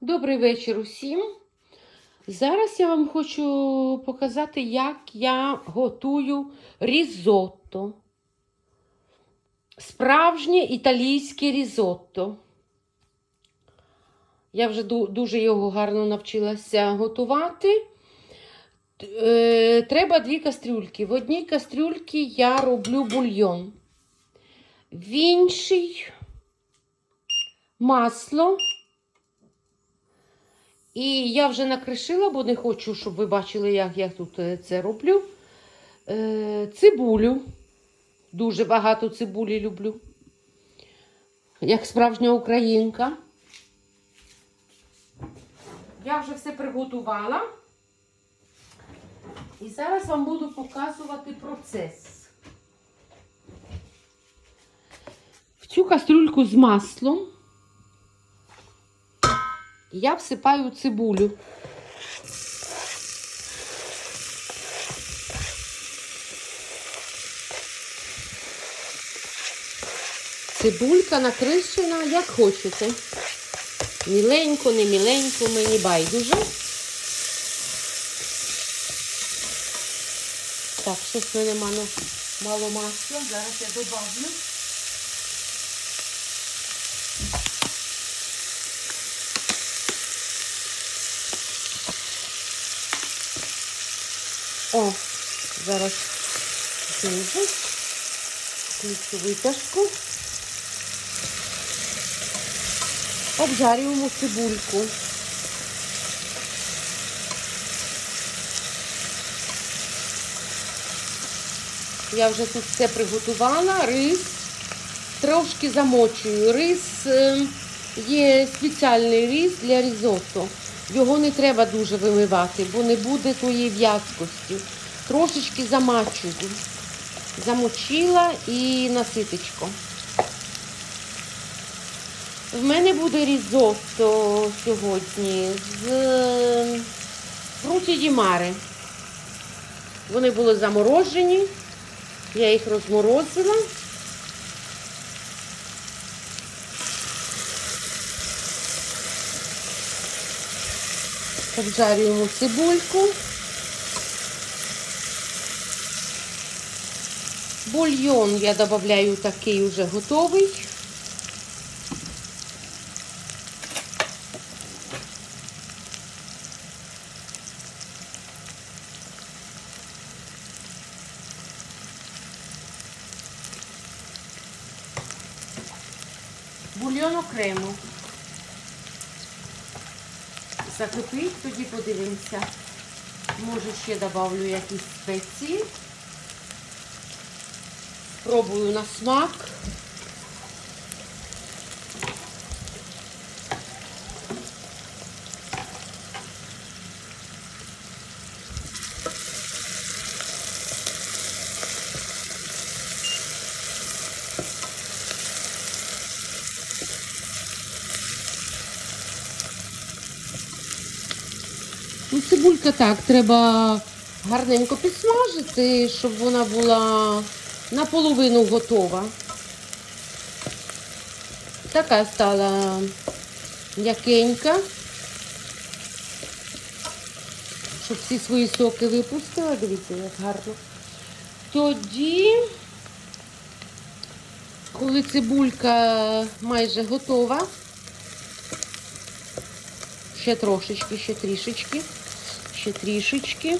Добрий вечір усім. Зараз я вам хочу показати, як я готую різотто. Справжнє італійське різотто. Я вже дуже його гарно навчилася готувати. Е, Треба дві кастрюльки. В одній кастрюльці я роблю бульйон. В іншій масло. І я вже накришила, бо не хочу, щоб ви бачили, як я тут е, це роблю. Е, цибулю. Дуже багато цибулі люблю. Як справжня українка. Я вже все приготувала. І зараз вам буду показувати процес. В цю кастрюльку з маслом я всипаю цибулю. Цибулька накришена, як хочете. Міленько, не міленько, мені байдуже. Так, щось мене мало масла. Зараз я добавлю. О, зараз знизу. Включу витяжку. Обжарюємо цибульку. Я вже тут все приготувала. Рис трошки замочую. Рис е, є спеціальний рис для різотто. Його не треба дуже вимивати, бо не буде тої в'язкості. Трошечки замачую. Замочила і наситочко. В мене буде різотто сьогодні з е, фруті ді. Вони були заморожені. Я їх розморозила. Обжарюємо цибульку. Бульйон я додаю такий уже готовий. Бульйон окремо. Закипить, тоді подивимося. Може ще додавлю якісь спеції. Пробую на смак. Ну, цибулька так, треба гарненько підсмажити, щоб вона була наполовину готова. Така стала м'якенька. Щоб всі свої соки випустила. Дивіться, як гарно. Тоді, коли цибулька майже готова, ще трошечки, ще трішечки, ще трішечки.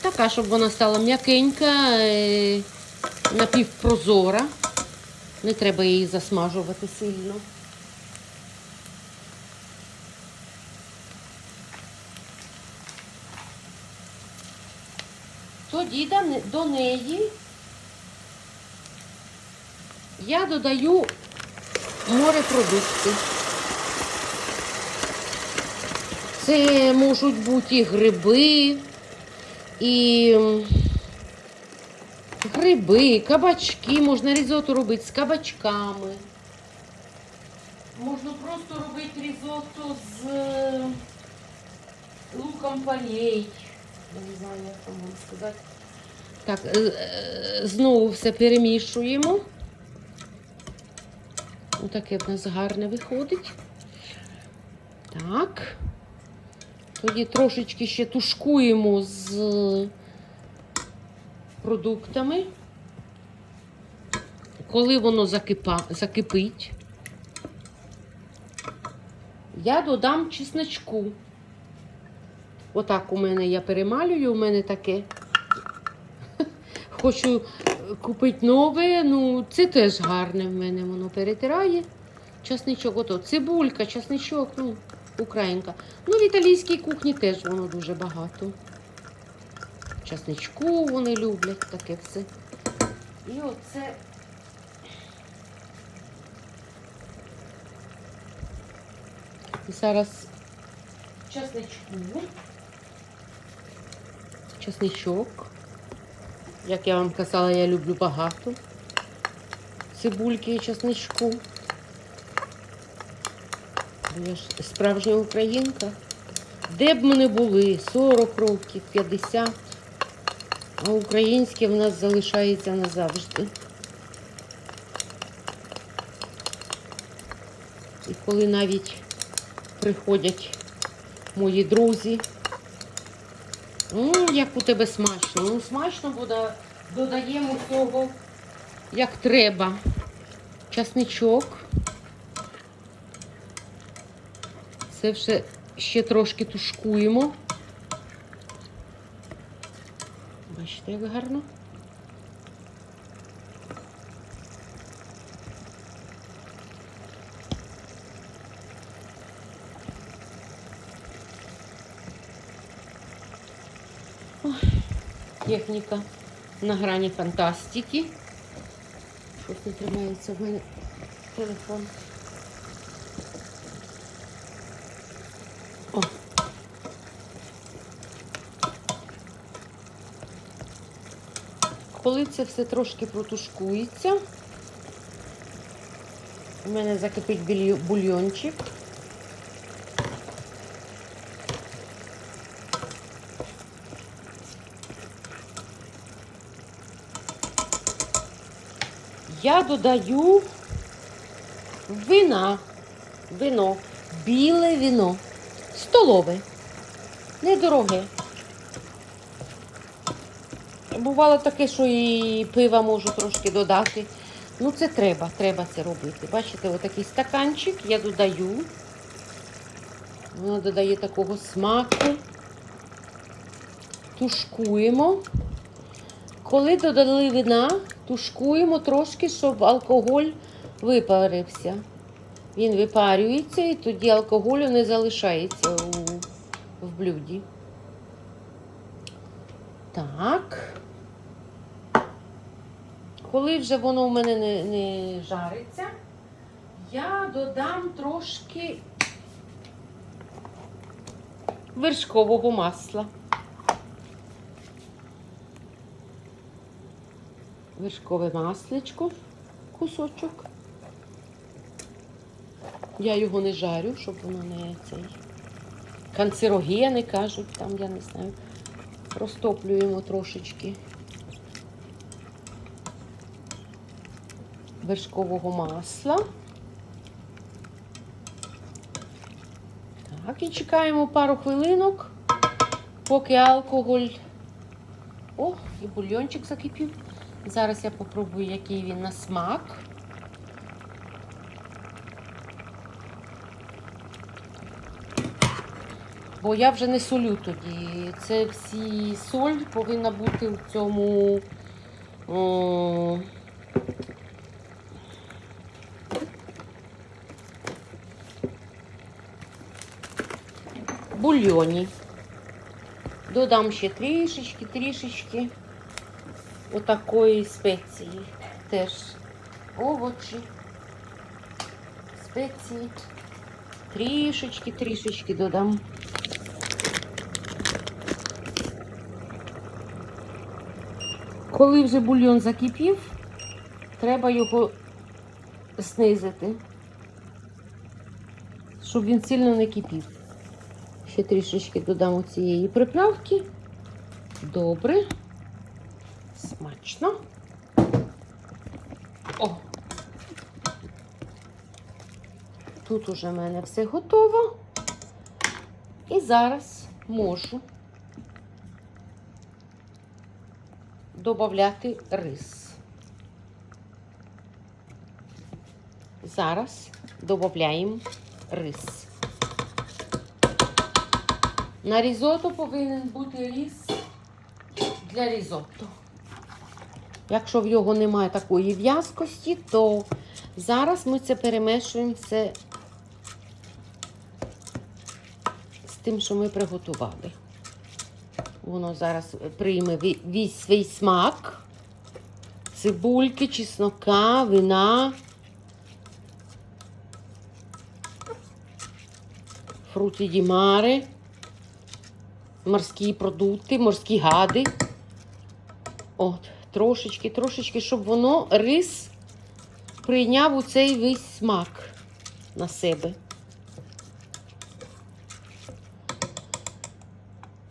Така, щоб вона стала м'якенька, е, напівпрозора. Не треба її засмажувати сильно. Тоді до неї я додаю морепродукти. Це можуть бути і гриби, і гриби, кабачки. Можна різотто робити з кабачками. Можна просто робити різотто з е, луком полей. Не знаю, як можна сказати. Так, е, е, знову все перемішуємо. Отаке в нас гарне виходить. Так. Тоді трошечки ще тушкуємо з продуктами. Коли воно закипа, закипить, я додам чесночку. Отак у мене я перемалюю, у мене таке. Хочу купити нове, ну це теж гарне в мене, воно перетирає. Часничок, ото цибулька, часничок, ну, українка. Ну, в італійській кухні теж воно дуже багато. Часничку вони люблять, таке все. І оце. І Зараз часничку. Часничок. Як я вам казала, я люблю багато. Цибульки і часничку. Я ж справжня українка. Де б ми не були, 40 років, 50, а українське в нас залишається назавжди. І коли навіть приходять мої друзі, ну, як у тебе смачно. Ну, смачно буде, додаємо того, як треба. Часничок. Це все ще трошки тушкуємо. Бачите, як гарно. Ой, Техніка на грані фантастики. Щось не тримається в мене телефон. Коли це все трошки протушкується, у мене закипить бульйончик. Я додаю вина, вино, біле вино, столове, недороге. Бувало таке, що і пива можу трошки додати. Ну, це треба, треба це робити. Бачите, отакий стаканчик я додаю. Воно додає такого смаку. Тушкуємо. Коли додали вина, тушкуємо трошки, щоб алкоголь випарився. Він випарюється і тоді алкоголю не залишається у, в блюді. Так. Коли вже воно у мене не, не жариться, я додам трошки вершкового масла. Вершкове масличко, кусочок. Я його не жарю, щоб воно не цей канцерогени кажуть, там я не знаю. Розтоплюємо трошечки вершкового масла. Так, і чекаємо пару хвилинок, поки алкоголь. О, і бульйончик закипів. Зараз я попробую, який він на смак. Бо я вже не солю тоді. Це всі соль повинна бути в цьому. Бульйоні. Додам ще трішечки, трішечки отакої спеції. Теж овочі, спеції. Трішечки, трішечки додам. Коли вже бульйон закипів, треба його знизити, щоб він сильно не кипів. Ще трішечки додамо цієї приправки. Добре. Смачно. О! Тут уже в мене все готово. І зараз можу додати рис. Зараз додаємо рис. На різотто повинен бути рис для різотто. Якщо в його немає такої в'язкості, то зараз ми це перемешуємо все з тим, що ми приготували. Воно зараз прийме весь свій смак. Цибульки, чеснока, вина. Фруті ді маре, морські продукти, морські гади. От, трошечки, трошечки, щоб воно рис прийняв у цей весь смак на себе.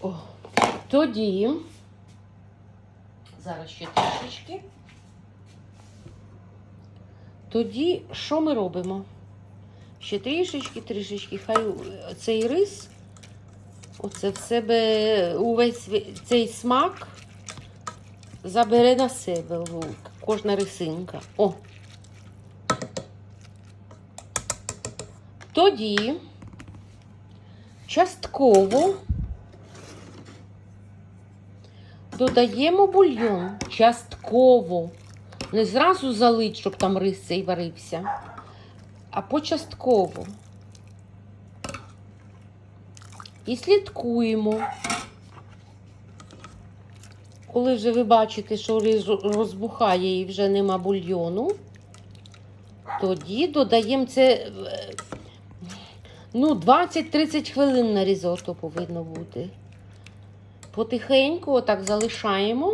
О, тоді, зараз ще трішечки. Тоді що ми робимо? Ще трішечки, трішечки, хай цей рис, оце в себе увесь цей смак забере на себе о, кожна рисинка. О. Тоді частково додаємо бульйон. Частково. Не зразу залить, щоб там рис цей варився, а почастково. І слідкуємо. Коли вже ви бачите, що розбухає і вже нема бульйону, тоді додаємо це е, ну, 20-30 хвилин на різотто повинно бути. Потихеньку отак залишаємо.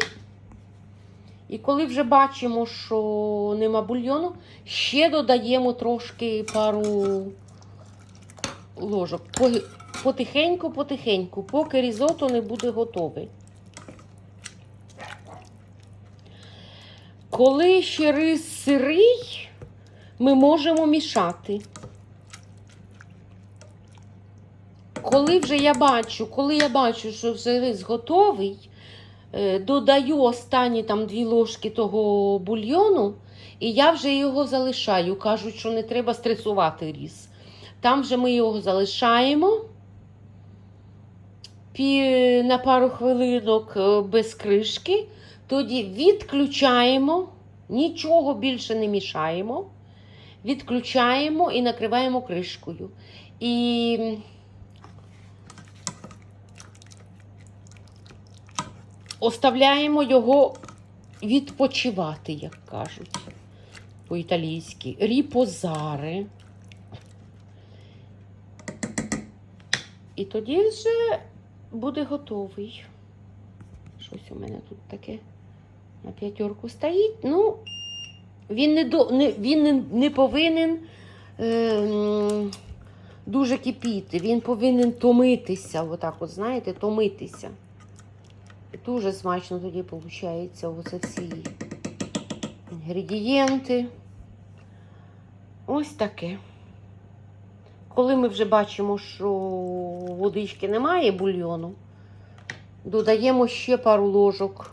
І коли вже бачимо, що нема бульйону, ще додаємо трошки пару ложок. По- Потихеньку, потихеньку, поки різото не буде готове. Коли ще рис сирий, ми можемо мішати. Коли вже я бачу, коли я бачу, що вже рис готовий, е, додаю останні там дві ложки того бульйону, і я вже його залишаю. Кажуть, що не треба стресувати рис. Там вже ми його залишаємо на пару хвилинок е, без кришки. Тоді відключаємо, нічого більше не мішаємо. Відключаємо і накриваємо кришкою. І оставляємо його відпочивати, як кажуть по-італійськи. Ріпозари. І тоді вже буде готовий. Щось у мене тут таке на п'ятерку стоїть. Ну, він не, до, не, він не, не повинен е, дуже кипіти. Він повинен томитися. Отак, от, знаєте, томитися. Дуже смачно тоді виходить оце всі інгредієнти. Ось таке. Коли ми вже бачимо, що водички немає бульйону, додаємо ще пару ложок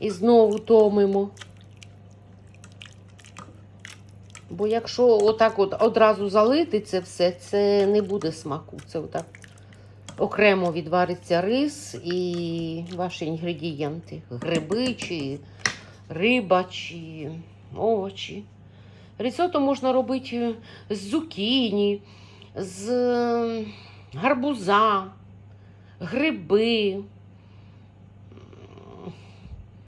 і знову томимо. Бо якщо отак от одразу залити це все, це не буде смаку. Це отак окремо відвариться рис і ваші інгредієнти. Гриби чи риба чи овочі. Рисотто можна робити з зукіні, з е, гарбуза, гриби,